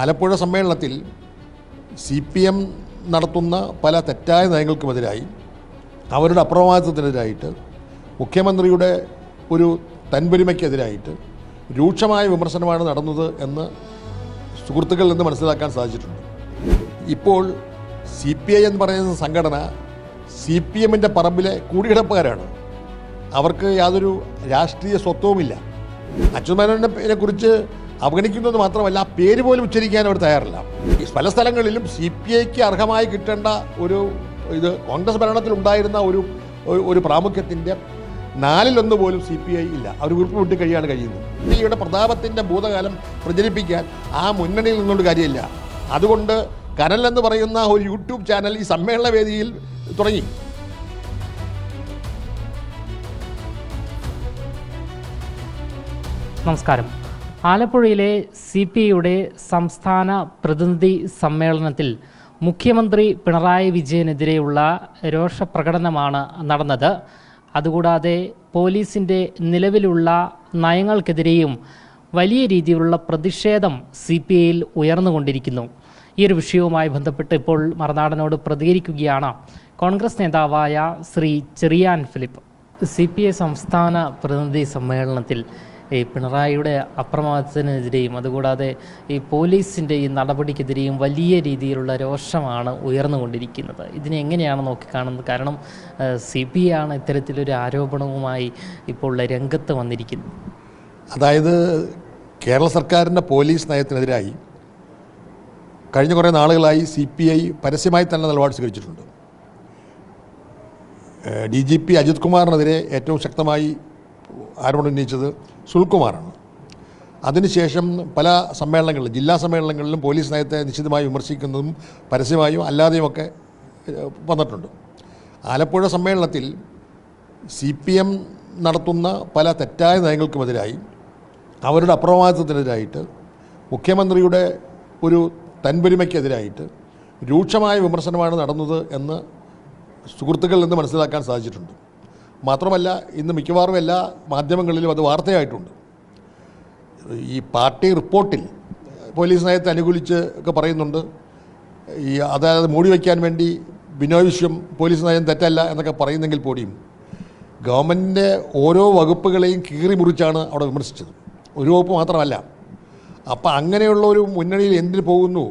ആലപ്പുഴ സമ്മേളനത്തിൽ C P M നടത്തുന്ന പല തെറ്റായ നയങ്ങൾക്കുമെതിരായി അവരുടെ അപ്രമാദിത്വത്തിനെതിരായിട്ട് മുഖ്യമന്ത്രിയുടെ ഒരു തൻപെരുമയ്ക്കെതിരായിട്ട് രൂക്ഷമായ വിമർശനമാണ് നടന്നത് എന്ന് സുഹൃത്തുക്കളിൽ നിന്ന് മനസ്സിലാക്കാൻ സാധിച്ചിട്ടുണ്ട്. ഇപ്പോൾ സി പി ഐ എന്ന് പറയുന്ന സംഘടന സി പി എമ്മിന്റെ പറമ്പിലെ കൂടിയിടപ്പുകാരാണ് അവർക്ക് യാതൊരു രാഷ്ട്രീയ സ്വത്വവുമില്ല. അച്യുതമേനോനെ കുറിച്ച് അവഗണിക്കുന്നത് മാത്രമല്ല പേര് പോലും ഉച്ചരിക്കാൻ അവർ തയ്യാറില്ല. പല സ്ഥലങ്ങളിലും സി പി ഐക്ക് അർഹമായി കിട്ടേണ്ട ഒരു ഇത് കോൺഗ്രസ് ഭരണത്തിൽ ഉണ്ടായിരുന്ന ഒരു ഒരു- പ്രാമുഖ്യത്തിന്റെ നാലിലൊന്ന് പോലും സി പി ഐ ഇല്ല. അവർ ഉറുപ്പ് വിട്ട് കഴിയാണ് കഴിയുന്നത്. ഇന്ത്യയുടെ പ്രതാപത്തിന്റെ ഭൂതകാലം പ്രചരിപ്പിക്കാൻ ആ മുന്നണിയിൽ നിന്നുകൊണ്ട് കാര്യമില്ല. അതുകൊണ്ട് കനൽ എന്ന് പറയുന്ന ഒരു യൂട്യൂബ് ചാനൽ ഈ സമ്മേളന വേദിയിൽ തുടങ്ങി. നമസ്കാരം. ആലപ്പുഴയിലെ സി പി ഐയുടെ സംസ്ഥാന പ്രതിനിധി സമ്മേളനത്തിൽ മുഖ്യമന്ത്രി പിണറായി വിജയനെതിരെയുള്ള രോഷപ്രകടനമാണ് നടന്നത്. അതുകൂടാതെ പോലീസിന്റെ നിലവിലുള്ള നയങ്ങൾക്കെതിരെയും വലിയ രീതിയിലുള്ള പ്രതിഷേധം സി പി ഐയിൽ ഉയർന്നുകൊണ്ടിരിക്കുന്നു. ഈ ഒരു വിഷയവുമായി ബന്ധപ്പെട്ട് ഇപ്പോൾ മറുനാടനോട് പ്രതികരിക്കുകയാണ് കോൺഗ്രസ് നേതാവായ Shri Cherian Philip. C P I സംസ്ഥാന പ്രതിനിധി സമ്മേളനത്തിൽ ഈ പിണറായിയുടെ അപ്രമാദത്തിനെതിരെയും അതുകൂടാതെ ഈ പോലീസിന്റെ ഈ നടപടിക്കെതിരെയും വലിയ രീതിയിലുള്ള രോഷമാണ് ഉയർന്നുകൊണ്ടിരിക്കുന്നത്. ഇതിനെ എങ്ങനെയാണ് നോക്കിക്കാണുന്നത്? കാരണം സി പി ആണ് ഇത്തരത്തിലൊരു ആരോപണവുമായി ഇപ്പോൾ രംഗത്ത് വന്നിരിക്കുന്നത്. അതായത് കേരള സർക്കാരിന്റെ പോലീസ് നയത്തിനെതിരായി കഴിഞ്ഞ കുറേ നാളുകളായി സി പി ഐ പരസ്യമായി തന്നെ നിലപാട് സ്വീകരിച്ചിട്ടുണ്ട്. ഡി ജി പി അജിത് കുമാറിനെതിരെ ഏറ്റവും ശക്തമായി ആരോപണം ഉന്നയിച്ചത് സുൽകുമാറാണ്. അതിനുശേഷം പല സമ്മേളനങ്ങളിലും ജില്ലാ സമ്മേളനങ്ങളിലും പോലീസ് നയത്തെ നിശ്ചിതമായി വിമർശിക്കുന്നതും പരസ്യമായും അല്ലാതെയുമൊക്കെ വന്നിട്ടുണ്ട്. ആലപ്പുഴ സമ്മേളനത്തിൽ സി പി എം നടത്തുന്ന പല തെറ്റായ നയങ്ങൾക്കുമെതിരായി അവരുടെ അപ്രമാദിത്വത്തിനെതിരായിട്ട് മുഖ്യമന്ത്രിയുടെ ഒരു തൻപെരുമയ്ക്കെതിരായിട്ട് രൂക്ഷമായ വിമർശനമാണ് നടന്നത് എന്ന് സുഹൃത്തുക്കളിൽ നിന്ന് മനസ്സിലാക്കാൻ സാധിച്ചിട്ടുണ്ട്. മാത്രമല്ല ഇന്ന് മിക്കവാറും എല്ലാ മാധ്യമങ്ങളിലും അത് വാർത്തയായിട്ടുണ്ട്. ഈ പാർട്ടി റിപ്പോർട്ടിൽ പോലീസ് നയത്തെ അനുകൂലിച്ച് ഒക്കെ പറയുന്നുണ്ട്. ഈ അതായത് മൂടി വയ്ക്കാൻ വേണ്ടി ബിനോയ് വിശ്വം പോലീസ് നയം തെറ്റല്ല എന്നൊക്കെ പറയുന്നെങ്കിൽ പോലും ഗവൺമെന്റിന്റെ ഓരോ വകുപ്പുകളെയും കീറി മുറിച്ചാണ് അവിടെ വിമർശിച്ചത്. ഒരു വകുപ്പ് മാത്രമല്ല. അപ്പം അങ്ങനെയുള്ള ഒരു മുന്നണിയിൽ എന്തിനു പോകുന്നു?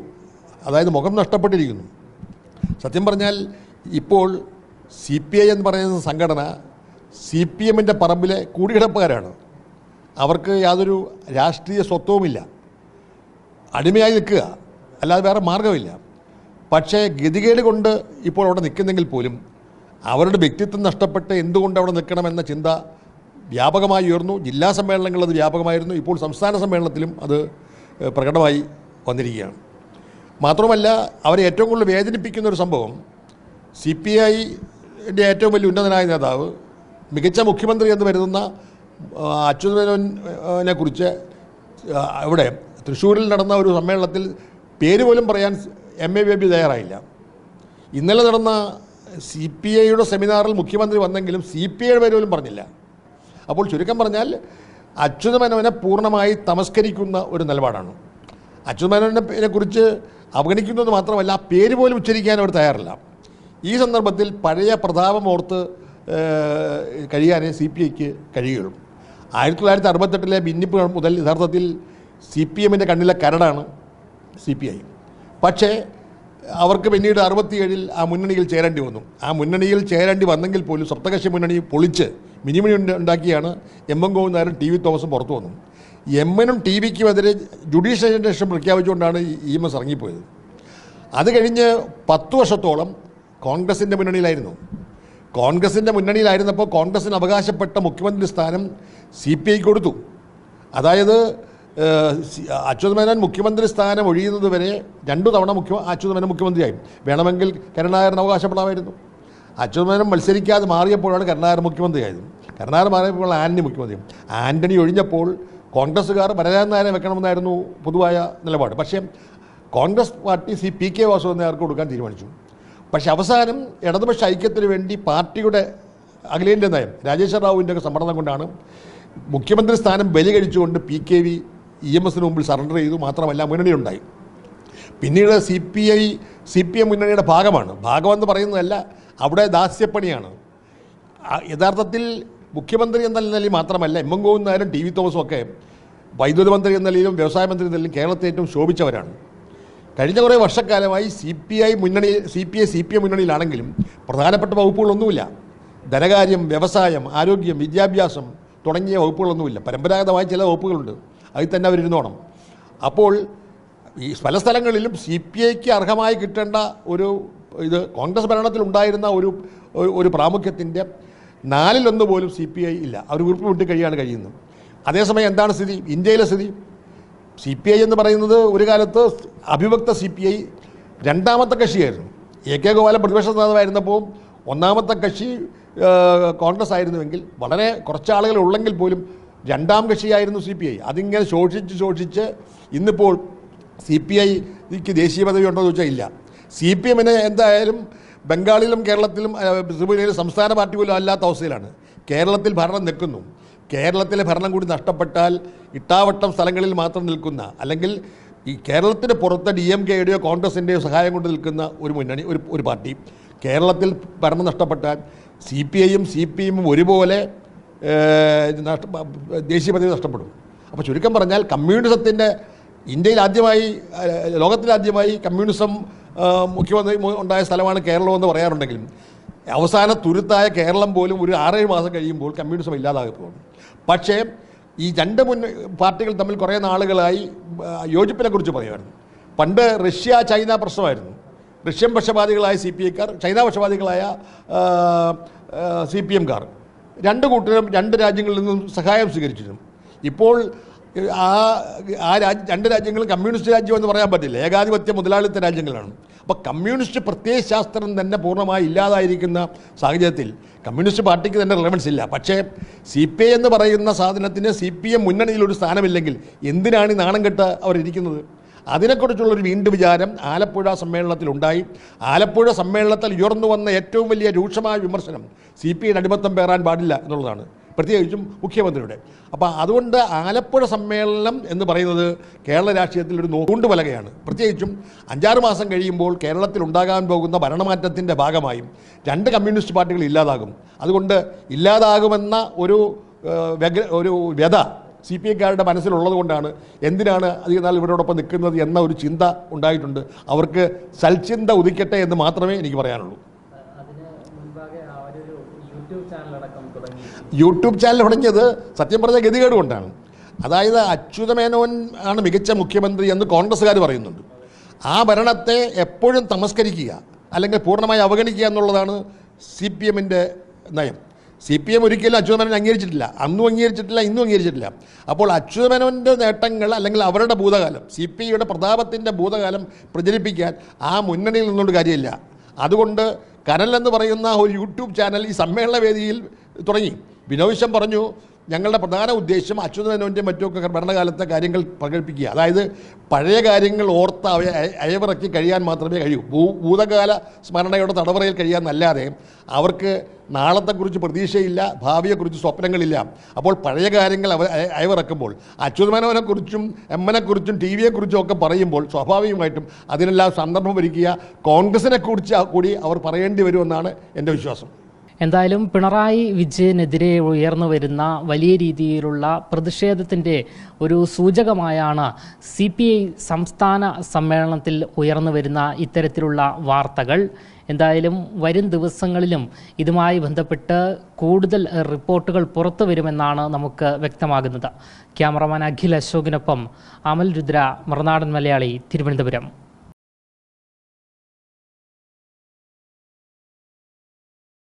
അതായത് മുഖം നഷ്ടപ്പെട്ടിരിക്കുന്നു. സത്യം പറഞ്ഞാൽ ഇപ്പോൾ സി പി ഐ എന്ന് പറയുന്ന സംഘടന സി പി എമ്മിന്റെ പറമ്പിലെ കൂടിക്കിടപ്പുകാരാണ്. അവർക്ക് യാതൊരു രാഷ്ട്രീയ സ്വത്വവുമില്ല. അടിമയായി നിൽക്കുക അല്ലാതെ വേറെ മാർഗമില്ല പക്ഷേ ഗതികേട് കൊണ്ട് ഇപ്പോൾ അവിടെ നിൽക്കുന്നെങ്കിൽ പോലും അവരുടെ വ്യക്തിത്വം നഷ്ടപ്പെട്ട് എന്തുകൊണ്ട് അവിടെ നിൽക്കണമെന്ന ചിന്ത വ്യാപകമായി ഉയർന്നു. ജില്ലാ സമ്മേളനങ്ങളിൽ അത് വ്യാപകമായിരുന്നു. ഇപ്പോൾ സംസ്ഥാന സമ്മേളനത്തിലും അത് പ്രകടമായി വന്നിരിക്കുകയാണ്. മാത്രമല്ല അവരെ ഏറ്റവും കൂടുതൽ വേദനിപ്പിക്കുന്ന ഒരു സംഭവം സി പി ഐന്റെ ഏറ്റവും വലിയ ഉന്നതനായ നേതാവ് മികച്ച മുഖ്യമന്ത്രി എന്ന് വരുന്ന അച്യുതനെ കുറിച്ച് ഇവിടെ തൃശ്ശൂരിൽ നടന്ന ഒരു സമ്മേളനത്തിൽ പേര് പോലും പറയാൻ എം എ ബേബി തയ്യാറായില്ല. ഇന്നലെ നടന്ന സി പി ഐയുടെ സെമിനാറിൽ മുഖ്യമന്ത്രി വന്നെങ്കിലും സി പി ഐയുടെ പേര് പോലും പറഞ്ഞില്ല. അപ്പോൾ ചുരുക്കം പറഞ്ഞാൽ അച്യുത അച്യുതമേനോനെ പൂർണമായി തമസ്കരിക്കുന്ന ഒരു നിലപാടാണ്. അച്യുത അച്യുതമേനോനെ കുറിച്ച് അവഗണിക്കുന്നത് മാത്രമല്ല പേര് പോലും ഉച്ചരിക്കാൻ അവർ തയ്യാറില്ല. ഈ സന്ദർഭത്തിൽ പഴയ പ്രതാപം ഓർത്ത് ഏഹ്, കഴിയാനേ സി പി ഐക്ക് കഴിയുള്ളൂ. ആയിരത്തി തൊള്ളായിരത്തി അറുപത്തെട്ടിലെ ഭിന്നിപ്പ് മുതൽ യഥാർത്ഥത്തിൽ സി പി എമ്മിന്റെ കണ്ണിലെ കരടാണ് സി പി ഐ. പക്ഷേ അവർക്ക് പിന്നീട് അറുപത്തിയേഴിൽ ആ മുന്നണിയിൽ ചേരേണ്ടി വന്നു. ആ മുന്നണിയിൽ ചേരേണ്ടി വന്നെങ്കിൽ പോലും സപ്തകക്ഷി മുന്നണി പൊളിച്ച് മിനിമണി ഉണ്ടാക്കിയാണ് എം എം ഗോവിന്ദാരും ടി വി തോമസും പുറത്തു വന്നു എമ്മിനും ടി വിക്കുമെതിരെ ജുഡീഷ്യൽ അജൻഡേഷൻ പ്രഖ്യാപിച്ചുകൊണ്ടാണ് ഇ എം എസ് ഇറങ്ങിപ്പോയത്. അത് കഴിഞ്ഞ് പത്ത് വർഷത്തോളം കോൺഗ്രസിന്റെ മുന്നണിയിലായിരുന്നു. കോൺഗ്രസിന്റെ മുന്നണിയിലായിരുന്നപ്പോൾ കോൺഗ്രസിന് അവകാശപ്പെട്ട മുഖ്യമന്ത്രി സ്ഥാനം സി പി ഐ കൊടുത്തു. അതായത് അച്യുത മേനോൻ മുഖ്യമന്ത്രി സ്ഥാനം ഒഴിയുന്നത് വരെ രണ്ടു തവണ മുഖ്യ അച്യുത മേനോൻ മുഖ്യമന്ത്രിയായി. വേണമെങ്കിൽ കരുണാകരൻ അവകാശപ്പെടാമായിരുന്നു. അച്യുത മേനോൻ മത്സരിക്കാതെ മാറിയപ്പോഴാണ് കരുണാകരൻ മുഖ്യമന്ത്രിയായത്. കരുണാകരൻ മാറിയപ്പോൾ ആന്റണി മുഖ്യമന്ത്രി ആന്റണി ഒഴിഞ്ഞപ്പോൾ കോൺഗ്രസ്സുകാർ വരരാൻ നായരെ വെക്കണമെന്നായിരുന്നു പൊതുവായ നിലപാട്. പക്ഷേ Congress party C P K Vasudevan നായർക്ക് കൊടുക്കാൻ തീരുമാനിച്ചു. പക്ഷേ അവസാനം ഇടതുപക്ഷ ഐക്യത്തിന് വേണ്ടി പാർട്ടിയുടെ അഖിലേന്ത്യാ നയം രാജേശ്വര റാവുവിന്റെ ഒക്കെ സമ്മർദ്ദം കൊണ്ടാണ് മുഖ്യമന്ത്രി സ്ഥാനം ബലി കഴിച്ചുകൊണ്ട് P K V E M എസിന് മുമ്പിൽ സറണ്ടർ ചെയ്തു മാത്രമല്ല മുന്നണിയുണ്ടായി പിന്നീട് C P I C P M മുന്നണിയുടെ ഭാഗമാണ്. ഭാഗമെന്ന് പറയുന്നതല്ല അവിടെ ദാസ്യപ്പണിയാണ്. യഥാർത്ഥത്തിൽ മുഖ്യമന്ത്രി എന്ന നിലയിൽ മാത്രമല്ല എം എം ഗോവിന്ദായാലും ടി വി തോമസും ഒക്കെ വൈദ്യുതി മന്ത്രി എന്ന നിലയിലും വ്യവസായ മന്ത്രി എന്ന നിലയിലും കേരളത്തെ ഏറ്റവും ശോഭിച്ചവരാണ്. കഴിഞ്ഞ കുറേ വർഷക്കാലമായി സി പി ഐ മുന്നണി C P I C P M മുന്നണിയിലാണെങ്കിലും പ്രധാനപ്പെട്ട വകുപ്പുകളൊന്നുമില്ല. ധനകാര്യം വ്യവസായം ആരോഗ്യം വിദ്യാഭ്യാസം തുടങ്ങിയ വകുപ്പുകളൊന്നുമില്ല. പരമ്പരാഗതമായ ചില വകുപ്പുകളുണ്ട്. അതിൽ തന്നെ അവരിരുന്നോണം. അപ്പോൾ ഈ പല സ്ഥലങ്ങളിലും സി പി ഐക്ക് അർഹമായി കിട്ടേണ്ട ഒരു ഇത് കോൺഗ്രസ് ഭരണത്തിൽ ഉണ്ടായിരുന്ന ഒരു ഒരു- പ്രാമുഖ്യത്തിന്റെ നാലിലൊന്ന് പോലും സി പി ഐ ഇല്ല. അവർ ഉറുപ്പ് വിട്ട് കഴിയാണ് കഴിയുന്നത് അതേസമയം എന്താണ് സ്ഥിതി? ഇന്ത്യയിലെ സ്ഥിതി? സി പി ഐ എന്ന് പറയുന്നത് ഒരു കാലത്ത് അഭിവക്ത സി പി ഐ രണ്ടാമത്തെ കക്ഷിയായിരുന്നു. എ കെ ഗോപാലൻ പ്രതിപക്ഷ നേതാവായിരുന്നപ്പോൾ ഒന്നാമത്തെ കക്ഷി കോൺഗ്രസ് ആയിരുന്നുവെങ്കിൽ വളരെ കുറച്ച് ആളുകൾ ഉള്ളെങ്കിൽ പോലും രണ്ടാം കക്ഷിയായിരുന്നു സി പി ഐ. അതിങ്ങനെ ശോഷിച്ച് ശോഷിച്ച് ഇന്നിപ്പോൾ സി പി ഐക്ക് ദേശീയ പദവി ഉണ്ടോ എന്ന് ചോദിച്ചാൽ ഇല്ല. സി പി എമ്മിന് എന്തായാലും ബംഗാളിലും കേരളത്തിലും സംസ്ഥാന പാർട്ടി പോലും അല്ലാത്ത അവസ്ഥയിലാണ്. കേരളത്തിൽ ഭരണം നിൽക്കുന്നു. കേരളത്തിലെ ഭരണം കൂടി നഷ്ടപ്പെട്ടാൽ ഇട്ടാവട്ടം സ്ഥലങ്ങളിൽ മാത്രം നിൽക്കുന്ന അല്ലെങ്കിൽ ഈ കേരളത്തിന് പുറത്ത് ഡി എം കെയുടെയോ കോൺഗ്രസിന്റെയോ സഹായം കൊണ്ട് നിൽക്കുന്ന ഒരു മുന്നണി ഒരു ഒരു പാർട്ടി. കേരളത്തിൽ ഭരണം നഷ്ടപ്പെട്ടാൽ സി പി ഐയും സി പി എമ്മും ഒരുപോലെ ദേശീയ പദവി നഷ്ടപ്പെടും. അപ്പോൾ ചുരുക്കം പറഞ്ഞാൽ കമ്മ്യൂണിസത്തിന്റെ ഇന്ത്യയിൽ ആദ്യമായി ലോകത്തിലാദ്യമായി കമ്മ്യൂണിസം മുഖ്യമന്ത്രി ഉണ്ടായ സ്ഥലമാണ് കേരളമെന്ന് പറയാറുണ്ടെങ്കിലും അവസാന തുരുത്തായ കേരളം പോലും ഒരു ആറേഴ് മാസം കഴിയുമ്പോൾ കമ്മ്യൂണിസം ഇല്ലാതാകും പക്ഷേ ഈ രണ്ട് മുൻ പാർട്ടികൾ തമ്മിൽ കുറേ നാളുകളായി യോജിപ്പിനെ യോജിപ്പിനെക്കുറിച്ച് പറയുമായിരുന്നു. പണ്ട് റഷ്യ ചൈന പ്രശ്നമായിരുന്നു. റഷ്യൻ പക്ഷപാതികളായ സി പി ഐക്കാർ ചൈന പക്ഷപാതികളായ സി പി എംകാർ രണ്ട് കൂട്ടരും രണ്ട് രാജ്യങ്ങളിൽ നിന്നും സഹായം സ്വീകരിച്ചിരുന്നു. ഇപ്പോൾ ആ ആ രാജ്യ രണ്ട് രാജ്യങ്ങളും കമ്മ്യൂണിസ്റ്റ് രാജ്യം എന്ന് പറയാൻ പറ്റില്ല. ഏകാധിപത്യ മുതലാളിത്ത രാജ്യങ്ങളാണ്. അപ്പോൾ കമ്മ്യൂണിസ്റ്റ് പ്രത്യയശാസ്ത്രം തന്നെ പൂർണമായി ഇല്ലാതായിരിക്കുന്ന സാഹചര്യത്തിൽ കമ്മ്യൂണിസ്റ്റ് പാർട്ടിക്ക് തന്നെ റിലവൻസ് ഇല്ല. പക്ഷേ സി പി ഐ എന്ന് പറയുന്ന സാധനത്തിന് സി പി എം മുന്നണിയിൽ ഒരു സ്ഥാനമില്ലെങ്കിൽ എന്തിനാണ് ഈ നാണം കെട്ട് അതിനെക്കുറിച്ചുള്ള ഒരു വീണ്ടും വിചാരം ആലപ്പുഴ സമ്മേളനത്തിലുണ്ടായി ആലപ്പുഴ സമ്മേളനത്തിൽ ഉയർന്നു വന്ന ഏറ്റവും വലിയ രൂക്ഷമായ വിമർശനം സി പി ഐയുടെ അടിമത്തം പേറാൻ പാടില്ല എന്നുള്ളതാണ്. പ്രത്യേകിച്ചും മുഖ്യമന്ത്രിയുടെ. അപ്പോൾ അതുകൊണ്ട് ആലപ്പുഴ സമ്മേളനം എന്ന് പറയുന്നത് കേരള രാഷ്ട്രീയത്തിൽ ഒരു നോക്കുണ്ടുപലകയാണ് പ്രത്യേകിച്ചും അഞ്ചാറ് മാസം കഴിയുമ്പോൾ കേരളത്തിൽ ഉണ്ടാകാൻ പോകുന്ന ഭരണമാറ്റത്തിന്റെ ഭാഗമായും രണ്ട് കമ്മ്യൂണിസ്റ്റ് പാർട്ടികൾ ഇല്ലാതാകും. അതുകൊണ്ട് ഇല്ലാതാകുമെന്ന ഒരു വ്യഗ്ര ഒരു വ്യത സി പി ഐക്കാരുടെ മനസ്സിലുള്ളത് കൊണ്ടാണ് എന്തിനാണ് അധികം നാൾ ഇവരോടൊപ്പം നിൽക്കുന്നത് എന്ന ഒരു ചിന്ത ഉണ്ടായിട്ടുണ്ട്. അവർക്ക് സൽചിന്ത ഉദിക്കട്ടെ എന്ന് മാത്രമേ എനിക്ക് പറയാനുള്ളൂ. യൂട്യൂബ് ചാനൽ തുടങ്ങിയത് സത്യം പറഞ്ഞ ഗതികേട് കൊണ്ടാണ് അതായത് അച്യുതമേനോൻ ആണ് മികച്ച മുഖ്യമന്ത്രി എന്ന് കോൺഗ്രസ്സുകാർ പറയുന്നുണ്ട്. ആ ഭരണത്തെ എപ്പോഴും തമസ്കരിക്കുക അല്ലെങ്കിൽ പൂർണമായി അവഗണിക്കുക എന്നുള്ളതാണ് സി പി എമ്മിന്റെ നയം. സി പി എം ഒരിക്കലും അച്യുതമേനോൻ അംഗീകരിച്ചിട്ടില്ല. അന്നും അംഗീകരിച്ചിട്ടില്ല ഇന്നും അംഗീകരിച്ചിട്ടില്ല. അപ്പോൾ അച്യുതമേനോന്റെ നേട്ടങ്ങൾ അല്ലെങ്കിൽ അവരുടെ ഭൂതകാലം സി പി ഐയുടെ പ്രതാപത്തിന്റെ ഭൂതകാലം പ്രചരിപ്പിക്കാൻ ആ മുന്നണിയിൽ നിന്നുകൊണ്ട് കാര്യമില്ല. അതുകൊണ്ട് കനൽ എന്ന് പറയുന്ന ഒരു യൂട്യൂബ് ചാനൽ ഈ സമ്മേളന വേദിയിൽ തുടങ്ങി. വിനോവിശം പറഞ്ഞു ഞങ്ങളുടെ പ്രധാന ഉദ്ദേശം അച്യുതമേനോന്റെ മറ്റുമൊക്കെ ഭരണകാലത്തെ കാര്യങ്ങൾ പ്രകടിപ്പിക്കുക. അതായത് പഴയ കാര്യങ്ങൾ ഓർത്ത് അവയെ അയവിറക്കി കഴിയാൻ മാത്രമേ കഴിയൂ. ഭൂ ഭൂതകാല സ്മരണയുടെ തടവറയിൽ കഴിയാമെന്നല്ലാതെ അവർക്ക് നാളത്തെക്കുറിച്ച് പ്രതീക്ഷയില്ല ഭാവിയെക്കുറിച്ച് സ്വപ്നങ്ങളില്ല. അപ്പോൾ പഴയ കാര്യങ്ങൾ അവ അയ- അയവിറക്കുമ്പോൾ അച്യുതമേനോനെക്കുറിച്ചും എമ്മനെക്കുറിച്ചും ടി വിയെക്കുറിച്ചും ഒക്കെ പറയുമ്പോൾ സ്വാഭാവികമായിട്ടും അതിനെല്ലാം സന്ദർഭം ഒരുക്കിയ കോൺഗ്രസിനെക്കുറിച്ച് കൂടി അവർ പറയേണ്ടി വരുമെന്നാണ് എന്റെ വിശ്വാസം. എന്തായാലും പിണറായി വിജയനെതിരെ ഉയർന്നു വരുന്ന വലിയ രീതിയിലുള്ള പ്രതിഷേധത്തിന്റെ ഒരു സൂചകമായാണ് സി പി ഐ സംസ്ഥാന സമ്മേളനത്തിൽ ഉയർന്നു വരുന്ന ഇത്തരത്തിലുള്ള വാർത്തകൾ. എന്തായാലും വരും ദിവസങ്ങളിലും ഇതുമായി ബന്ധപ്പെട്ട് കൂടുതൽ റിപ്പോർട്ടുകൾ പുറത്തു വരുമെന്നാണ് നമുക്ക് വ്യക്തമാകുന്നത്. ക്യാമറമാൻ അഖിൽ അശോകിനൊപ്പം അമൽ രുദ്ര മറുനാടൻ മലയാളി തിരുവനന്തപുരം.